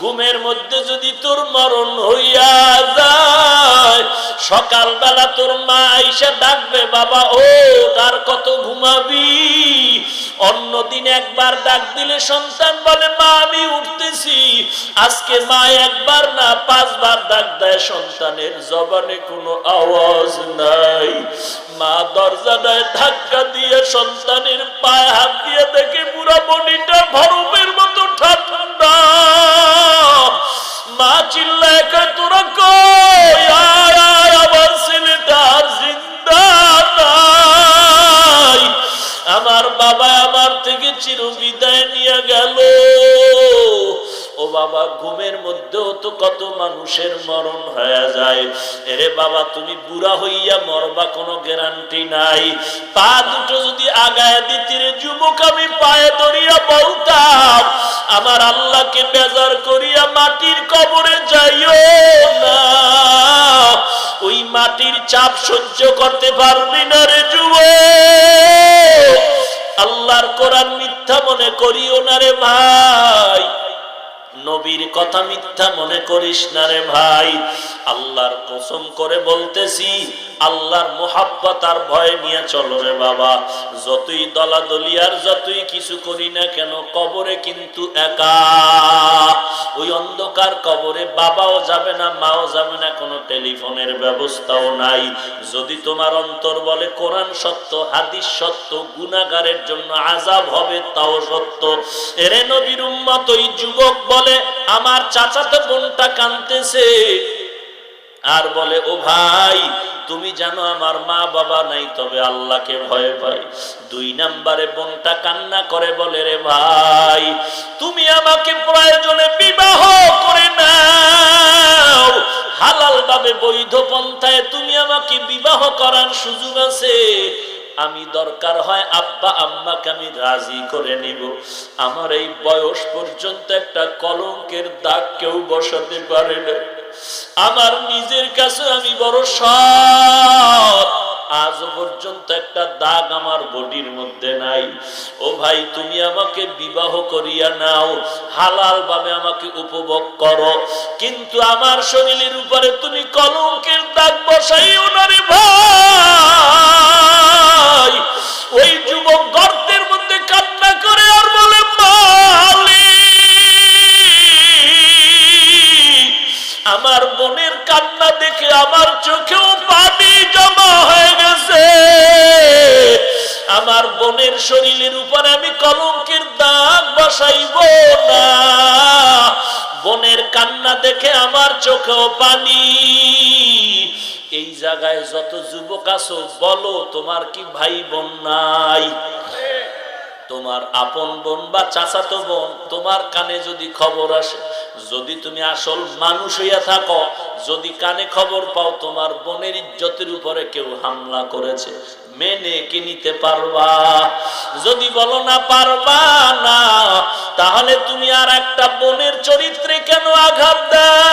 ঘুমের মধ্যে যদি তোর মরণ হইয়া যায়, সকালবেলা তোর মা আইসা ডাকবে, বাবা, ও, তার কত ঘুমাবি? অন্যদিন একবার ডাক দিলে সন্তান বলে, মা, আমি উঠতেছি। আজকে মা একবার না, পাঁচবার ডাক দেয়, সন্তানের জবানে কোনো আওয়াজ নাই। মা দরজা দেয়, ধাক্কা দিয়ে সন্তানের পায়ে হাত দিয়ে দেখে পুরা বডিটা ভরমের মতো ঠান্ডা। মা চিল্লায় তোরা আমার ছেলেটা আর জিন্দা নাই। আমার বাবা আমার থেকে চির বিদায় নিয়ে গেল। ও বাবা, ঘুমের মধ্যেও তো কত মানুষের মরণ হয়ে যায়। এরে বাবা, তুমি বুড়া হইয়া মরবা কোনো গ্যারান্টি নাই। পা দুটো যদি আগায় দিতে যুবক আমি পায়ে ধরিয়া বলতাম আমার আল্লাহকে বেজার করিয়া মাটির কবরে যাইও না। ওই মাটির চাপ সহ্য করতে পারবি না রে যুবক। আল্লাহর কোরআন মিথ্যা মনে করিও না রে ভাই। নবীর কথা মিথ্যা মনে করিস না রে ভাই। আল্লাহর কসম করে বলতেছি, আল্লাহর মোহাব্বত আর ভয় নিয়ে চলো রে বাবা। যতই দলাদলি আর যতই কিছু করি না কেন, কবরে কিন্তু একা। ওই অন্ধকার কবরে বাবাও যাবে না, মাও যাবে না, কোনো টেলিফোনের ব্যবস্থাও নাই। যদি তোমার অন্তর বলে কোরআন সত্য, হাদিস সত্য গুনাগারের জন্য আজাব হবে, তাও সত্য। এরে নবীর উম্মত, ওই যুবক বলে আমার চাচাতো বোনটা কানতেছে আর বলে, ও ভাই, তুমি জানো আমার মা বাবা নাই, তবে আল্লাহকে ভয় পাই দুই নাম্বারে বোনটা কান্না করে, বলে, রে ভাই, তুমি আমাকে প্রয়োজনে বিবাহ করে নাও। হালাল ভাবে বৈধ পন্থায় তুমি আমাকে বিবাহ করার সুযোগ আছে। আমি দরকার হয় আব্বা, আম্মাকে আমি রাজি করে নিব। আমার এই বয়স পর্যন্ত একটা কলঙ্কের দাগ কেউ বসাতে পারে না। আমার নিজের কাছে আমি বড় সৎ। আজ পর্যন্ত একটা দাগ আমার বডির মধ্যে নাই। ও ভাই, তুমি আমাকে বিবাহ করিয়া নাও। হালাল ভাবে আমাকে উপভোগ করো। কিন্তু আমার শরীরের উপরে তুমি কলঙ্কের দাগ বসাইও না রে ভাই। আমার বোনের কান্না দেখে আমার চোখেও পানি জমা হয়ে গেছে। আমার বোনের শরীরের উপরে আমি কলঙ্কের দাগ বসাইব না। বোনের কান্না দেখে আমার চোখেও পানি। এই জায়গায় যত যুবক আছো, বলো তোমার কি ভাই বোন নাই? তোমার আপন বোন বা চাচাতো বোন, তোমার কানে যদি খবর আসে, যদি তুমি আসল মানুষ হইয়া থাকো, যদি কানে খবর পাও, তোমার বোনের ইজ্জতের উপরে কেউ হামলা করেছে, মেনে কি নিতে পারবা? যদি বলো না, পারবা না, তাহলে তুমি আর একটা বোনের চরিত্রে কেন আঘাত দাও?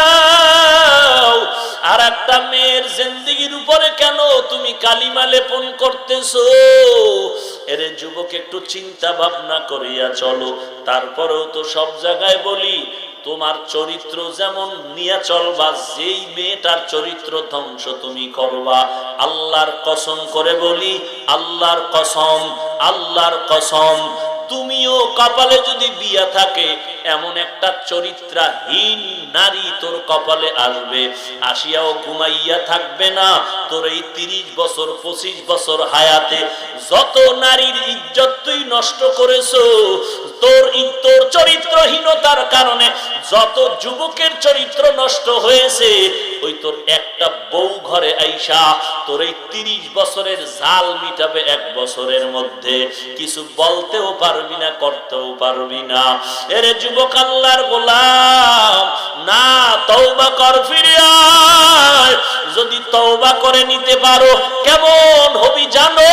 আর একটা মেয়ের জিন্দিগির উপরে কেন তুমি কালিমা লেপন করতেছো? এরে যুবক, একটু চিন্তা ভাবনা করিয়া চলো। তারপরেও তো সব জায়গায় বলি, তোমার চরিত্র যেমন নিয়ে চলবা, যেই মেয়েটার চরিত্র ধ্বংস তুমি করবা। আল্লাহর কসম করে বলি, আল্লাহর কসম আল্লাহর কসম। তুমিও কপালে যদি বিয়া থাকে, এমন একটা চরিত্রাহীন নারী তোর কপালে আসবে। আসিয়াও ঘুমাইয়া থাকবে না। তোর এই তিরিশ বছর, পঁচিশ বছর হায়াতে যত নারীর ইজ্জত তুই নষ্ট করেছ তোর তোর চরিত্রহীনতার কারণে যত যুবকের চরিত্র নষ্ট হয়েছে, ওই তোর একটা বউ ঘরে আইসা তোর এই তিরিশ বছরের জাল মিটাবে এক বছরের মধ্যে। কিছু বলতেও পারবি না, করতেও পারবি না। এরে যুবক আল্লাহর গোলাম, না, তওবা কর, ফিরে আয়। যদি তওবা করে নিতে পারো, কেমন হবি জানো?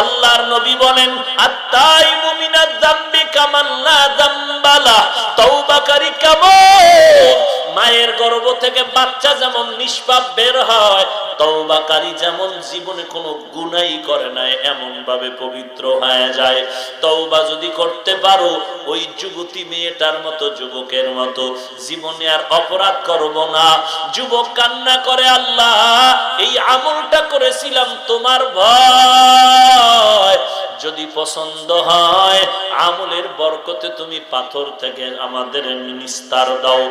আল্লাহর নবী বলেন আত্মাই মুমিনাত যাম্বি মায়ের গর্ভ থেকে বাচ্চা যেমন নিষ্পাপ বের হয় তৌবাকারী যেমন জীবনে কোনো গুনাই করে নাই এমন ভাবে পবিত্র হয়ে যায়। তৌবা যদি করতে পারো, ওই যুবতী মেয়েটার মতো, যুবকের মতো, জীবনে আর অপরাধ করব না। যুবক কান্না করে, আল্লাহ, এই আমলটা করেছিলাম তোমার ভয়। যদি পছন্দ হয়, আমলের বরকতে তুমি পাথর থেকে আমাদের নিস্তার দাও।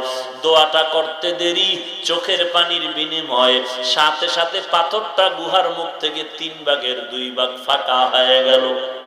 দোয়াটা করতে দেরি, চোখের পানির বিনিময় সাথে সাথে পাথরটা গুহার মুখ থেকে তিন ভাগের দুই ভাগ ফাঁকা হয়ে গেল।